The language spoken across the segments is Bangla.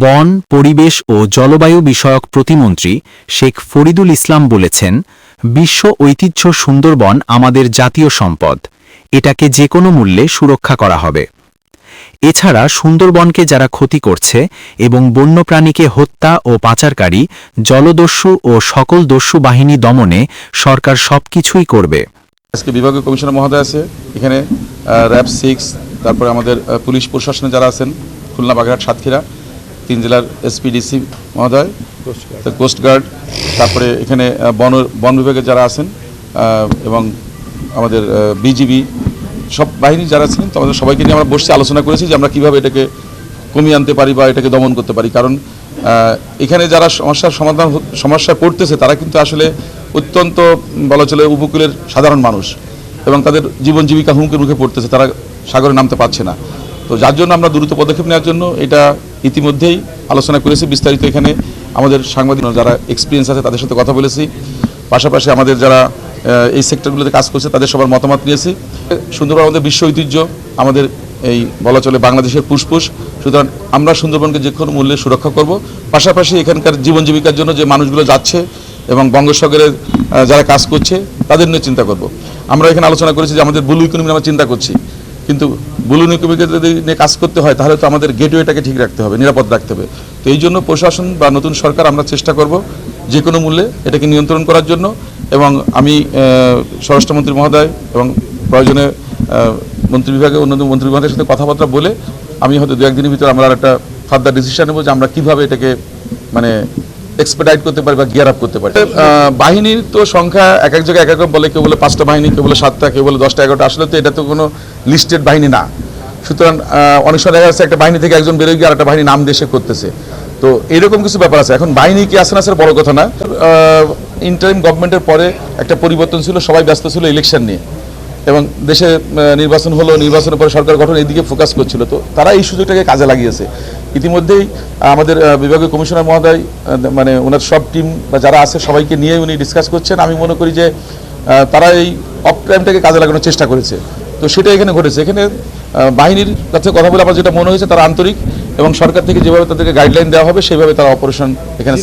বন, পরিবেশ ও জলবায়ু বিষয়ক প্রতিমন্ত্রী শেখ ফরিদুল ইসলাম বলেছেন, বিশ্ব ঐতিহ্য সুন্দরবন আমাদের জাতীয় সম্পদ। এটাকে যে কোনো মূল্যে সুরক্ষা করা হবে। এছাড়া সুন্দরবনকে যারা ক্ষতি করছে এবং বন্যপ্রাণীকে হত্যা ও পাচারকারী, জলদস্যু ও সকল দস্যু বাহিনী দমনে সরকার সবকিছুই করবে। আজকে বিভাগীয় কমিশনার মহোদয় আছে। এখানে র্যাব সিক্স তারপরে আমাদের পুলিশ প্রশাসনে যারা আছেন খুলনা বাগেরহাট সাতক্ষীরা তিন জেলার এসপিডিসি মহোদয় কোস্টগার্ড তারপরে এখানে বন বন বিভাগের যারা আছেন এবং আমাদের বিজিবি সব বাহিনী যারা ছিলেন তো আমাদের সবাইকে নিয়ে আমরা বসে আলোচনা করেছি যে আমরা কীভাবে এটাকে কমিয়ে আনতে পারি বা এটাকে দমন করতে পারি। কারণ এখানে যারা সমস্যার সমাধান সমস্যায় পড়তেছে, তারা কিন্তু আসলে অত্যন্ত বলা চলে উপকূলের সাধারণ মানুষ এবং তাদের জীবন জীবিকা হুমকির মুখে পড়তেছে, তারা সাগরে নামতে পারছে না। তো যার জন্য আমরা দ্রুত পদক্ষেপ নেওয়ার জন্য এটা ইতিমধ্যেই আলোচনা করেছি। বিস্তারিত এখানে আমাদের সাংবাদিক যারা এক্সপিরিয়েন্স আছে, তাদের সাথে কথা বলেছি। পাশাপাশি আমাদের যারা এই সেক্টরগুলোতে কাজ করছে, তাদের সবার মতামত নিয়েছি। সুন্দরবন আমাদের বিশ্ব ঐতিহ্য, আমাদের এই বলা চলে বাংলাদেশের পুষ্পুষ সুতরাং আমরা সুন্দরবনকে যে কোনো মূল্যে সুরক্ষা করব। পাশাপাশি এখানকার জীবন জীবিকার জন্য যে মানুষগুলো যাচ্ছে এবং বঙ্গোসাগরে আহ, যারা কাজ করছে তাদের নিয়ে চিন্তা করব। আমরা এখানে আলোচনা করেছি যে আমাদের ব্লু ইকোনমি আমরা চিন্তা করছি। কিন্তু ব্লু ইকোনমিকে যদি নিয়ে কাজ করতে হয় তাহলে তো আমাদের গেটওয়েটাকে ঠিক রাখতে হবে নিরাপদ রাখতে হবে। তো এই জন্য প্রশাসন বা নতুন সরকার আমরা চেষ্টা করব যে কোনো মূল্যে এটাকে নিয়ন্ত্রণ করার জন্য এবং আমি স্বরাষ্ট্রমন্ত্রী মহোদয় এবং প্রয়োজনে মন্ত্রী বিভাগে অন্যান্য মন্ত্রী বিভাগের সাথে কথাবার্তা বলে আমি হয়তো দু একদিনের ভিতরে আমরা একটা ফার্দার ডিসিশন নেব যে আমরা কীভাবে এটাকে মানে এক্সপেডাইট করতে পারি বা গিয়ার আপ করতে পারি। বাহিনীর তো সংখ্যা এক এক জায়গায় এক এক বলে, কেউ বলে পাঁচটা বাহিনী, কেউ বলে সাতটা, কেউ বলে দশটা, এগারোটা। আসলে তো এটা তো কোনো লিস্টেড বাহিনী না। সুতরাং অনেক সময় দেখা যাচ্ছে একটা বাহিনী থেকে একজন বেরোয় গিয়ে আর একটা বাহিনী নাম দেশে করতেছে। তো এরকম কিছু ব্যাপার আছে। এখন বাহিনী কি আসে না স্যার বড় কথা না। ইন্টারিম গভর্নমেন্টের পরে একটা পরিবর্তন ছিল, সবাই ব্যস্ত ছিল ইলেকশন নিয়ে। এবং দেশে নির্বাচন হলো, নির্বাচনের পরে সরকার গঠন এদিকে ফোকাস করছিল। তো তারা এই সুযোগটাকে কাজে লাগিয়েছে। ইতিমধ্যেই আমাদের বিভাগীয় কমিশনার মহোদয় মানে ওনার সব টিম বা যারা আছে, সবাইকে নিয়ে উনি ডিসকাস করছেন। আমি মনে করি যে তারা এই অফ টাইমটাকে কাজে লাগানোর চেষ্টা করেছে। তো সেটা এখানে ঘটেছে। এখানে বাহিনীর কাছে কথা বলে আমার যেটা মনে হয়েছে, তারা আন্তরিক এবং সরকার থেকে যেভাবে তাদেরকে গাইডলাইন দেওয়া হবে, সেভাবে তারা অপারেশন এখানে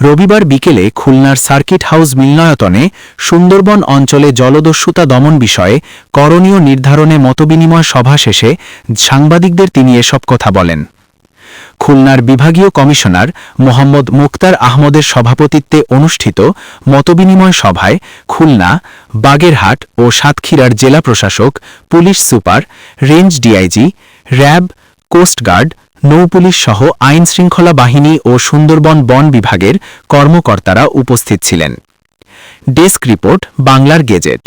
রবিবার বিকেলে খুলনার সার্কিট হাউস মিলনায়তনে সুন্দরবন অঞ্চলে জলদস্যুতা দমন বিষয়ে করণীয় নির্ধারণে মতবিনিময় সভা শেষে সাংবাদিকদের তিনি এসব কথা বলেন। খুলনার বিভাগীয় কমিশনার মোহাম্মদ মুক্তার আহমদের সভাপতিত্বে অনুষ্ঠিত মতবিনিময় সভায় খুলনা, বাগেরহাট ও সাতক্ষীরার জেলা প্রশাসক, police super, range DIG, RAB, coastguard নৌপুলিশ সহ আইন শৃঙ্খলা বাহিনী ও সুন্দরবন বন বিভাগের কর্মকর্তারা উপস্থিত ছিলেন। ডেস্ক রিপোর্ট, বাংলার গেজেট।